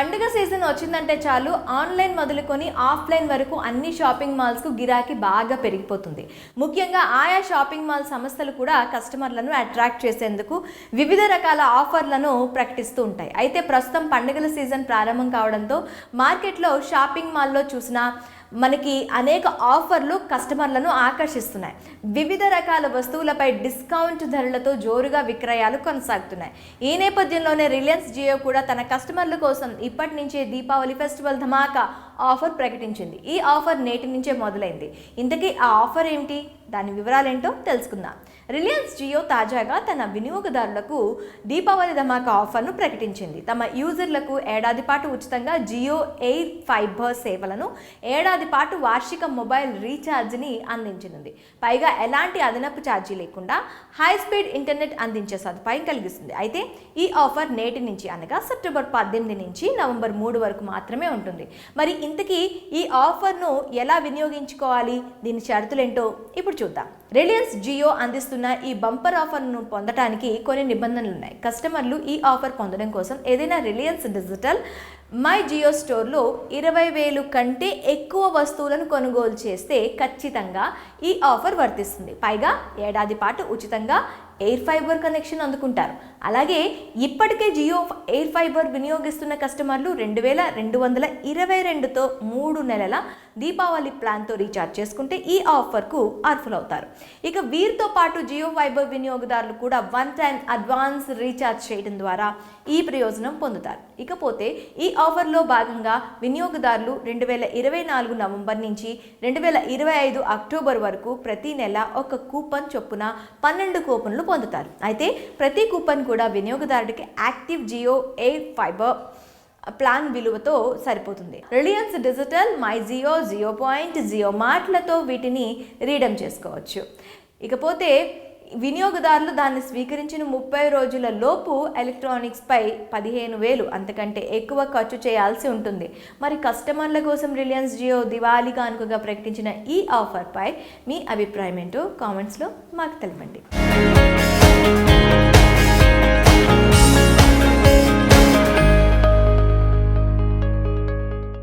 పండుగ సీజన్ వచ్చిందంటే చాలు ఆన్లైన్ మొదలుకొని ఆఫ్లైన్ వరకు అన్ని షాపింగ్ మాల్స్కు గిరాకీ బాగా పెరిగిపోతుంది. ముఖ్యంగా ఆయా షాపింగ్ మాల్ సంస్థలు కూడా కస్టమర్లను అట్రాక్ట్ చేసేందుకు వివిధ రకాల ఆఫర్లను ప్రకటిస్తూ ఉంటాయి. అయితే ప్రస్తుతం పండుగల సీజన్ ప్రారంభం కావడంతో మార్కెట్లో షాపింగ్ మాల్లో చూసిన మనకి అనేక ఆఫర్లు కస్టమర్లను ఆకర్షిస్తున్నాయి. వివిధ రకాల వస్తువులపై డిస్కౌంట్ ధరలతో జోరుగా విక్రయాలు కొనసాగుతున్నాయి. ఈ నేపథ్యంలోనే రిలయన్స్ జియో కూడా తన కస్టమర్ల కోసం ఇప్పటి నుంచే దీపావళి ఫెస్టివల్ ధమాకా ఆఫర్ ప్రకటించింది. ఈ ఆఫర్ నేటి నుంచే మొదలైంది. ఇంతకీ ఆ ఆఫర్ ఏమిటి? దాని వివరాలేంటో తెలుసుకుందాం. రిలయన్స్ జియో తాజాగా తన వినియోగదారులకు దీపావళి ధమాకా ఆఫర్ను ప్రకటించింది. తమ యూజర్లకు ఏడాది పాటు ఉచితంగా జియో ఎయిర్ ఫైబర్ సేవలను ఏడాది పాటు వార్షిక మొబైల్ రీఛార్జ్ని అందించనుంది. పైగా ఎలాంటి అదనపు ఛార్జీ లేకుండా హై స్పీడ్ ఇంటర్నెట్ అందించే సదుపాయం కలిగిస్తుంది. అయితే ఈ ఆఫర్ నేటి నుంచి అనగా సెప్టెంబర్ పద్దెనిమిది నుంచి నవంబర్ మూడు వరకు మాత్రమే ఉంటుంది. మరి ఇంతకీ ఈ ఆఫర్ను ఎలా వినియోగించుకోవాలి? దీని షరతులేంటో ఇప్పుడు చూద్దాం. రిలయన్స్ జియో అందిస్తున్న ఈ బంపర్ ఆఫర్ను పొందడానికి కొన్ని నిబంధనలు ఉన్నాయి కస్టమర్లు ఈ ఆఫర్ పొందడం కోసం ఏదైనా రిలయన్స్ డిజిటల్ మై జియో స్టోర్లో ఇరవై వేలు కంటే ఎక్కువ వస్తువులను కొనుగోలు చేస్తే ఖచ్చితంగా ఈ ఆఫర్ వర్తిస్తుంది. పైగా ఏడాది పాటు ఉచితంగా ఎయిర్ ఫైబర్ కనెక్షన్ అందుకుంటారు. అలాగే ఇప్పటికే జియో ఎయిర్ ఫైబర్ వినియోగిస్తున్న కస్టమర్లు రెండు వేల రెండు వందల ఇరవై రెండుతో మూడు నెలల దీపావళి ప్లాన్తో రీఛార్జ్ చేసుకుంటే ఈ ఆఫర్కు అర్హులవుతారు. ఇక వీరితో పాటు జియో ఫైబర్ వినియోగదారులు కూడా వన్ టైం అడ్వాన్స్ రీఛార్జ్ చేయడం ద్వారా ఈ ప్రయోజనం పొందుతారు. ఇకపోతే ఈ ఆఫర్లో భాగంగా వినియోగదారులు రెండు వేల ఇరవై నాలుగు నవంబర్ నుంచి రెండు వేల ఇరవై ఐదు అక్టోబర్ వరకు ప్రతి నెల ఒక కూపన్ చొప్పున పన్నెండు కూపన్లు పొందుతారు. అయితే ప్రతి కూపన్ కూడా వినియోగదారుడికి active Jio Air Fiber plan విలువతో సరిపోతుంది. Reliance digital my Jio Jio point Jio మార్ట్లతో వీటిని రీడమ్ చేసుకోవచ్చు. ఇకపోతే వినియోగదారులు దాన్ని స్వీకరించిన ముప్పై రోజుల లోపు ఎలక్ట్రానిక్స్పై పదిహేను వేలు అంతకంటే ఎక్కువ ఖర్చు చేయాల్సి ఉంటుంది. మరి కస్టమర్ల కోసం రిలయన్స్ జియో దివాళీ కానుకగా ప్రకటించిన ఈ ఆఫర్పై మీ అభిప్రాయం ఏంటో కామెంట్స్లో మాకు తెలపండి.